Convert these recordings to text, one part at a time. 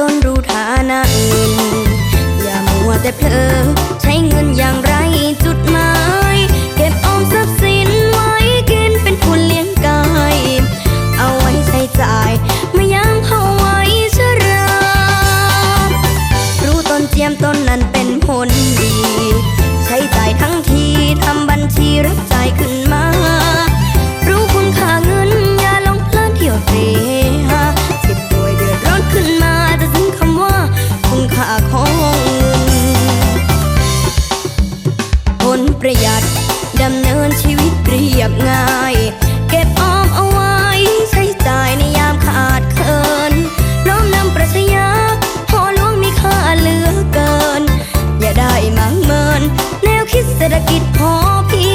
ต้นรู้ฐานะเงิน อย่ามัวแต่เพลอใช้เงินอย่างไรจุดหมาย เก็บออมทรัพย์สินไว้กินเป็นทุนเลี้ยงกาย เอาไว้ใช้จ่ายไม่ยั้งเอาไว้ชรา รู้ต้นเจียมต้นนั้นเป็นผล ประหยัด ดำเนินชีวิตเรียบง่าย เก็บออมเอาไว้ใช้จ่ายในยามขาดเคินน้อมนำปรัชญาพอหลวงมีค่าเหลือเกิน อย่าได้มังเมิน แนวคิดเศรษฐกิจพอเพี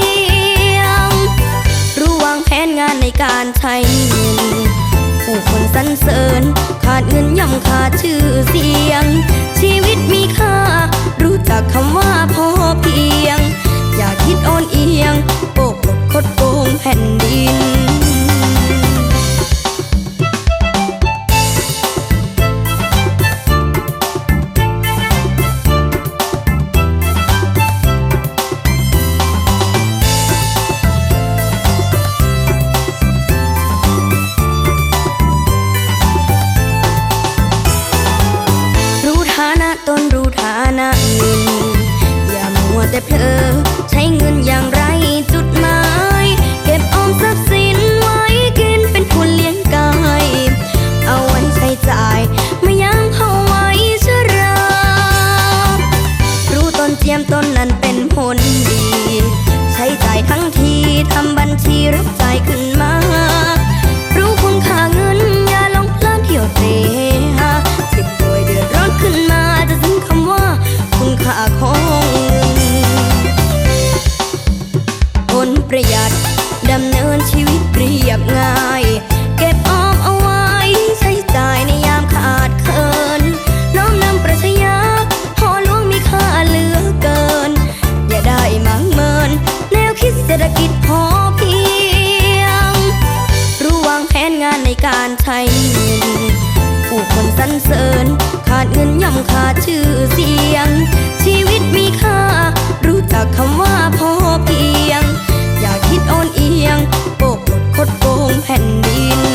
ยง รู้วางแผนงานในการใช้เงินผู้คนสรรเสริญ ขาดเงินย่อมขาดชื่อเสียง ชีวิตมีค่า รู้จักคำว่า รู้ฐานะอื่นอย่ามัวแต่เพลอ ชีวิตเรียบง่าย เก็บออมเอาไว้ ใช้จ่ายในยามขาดเคิน น้อมนำปรัชญาพอหลวงมีค่าเหลือเกิน อย่าได้มังเมิน แนวคิดเศรษฐกิจพอเพียง รู้วางแผนงานในการใช้เงินผู้คนสรรเสริญ ขาดเงินย่อมขาดชื่อเสียง ชีวิตมีค่า แผ่นดิน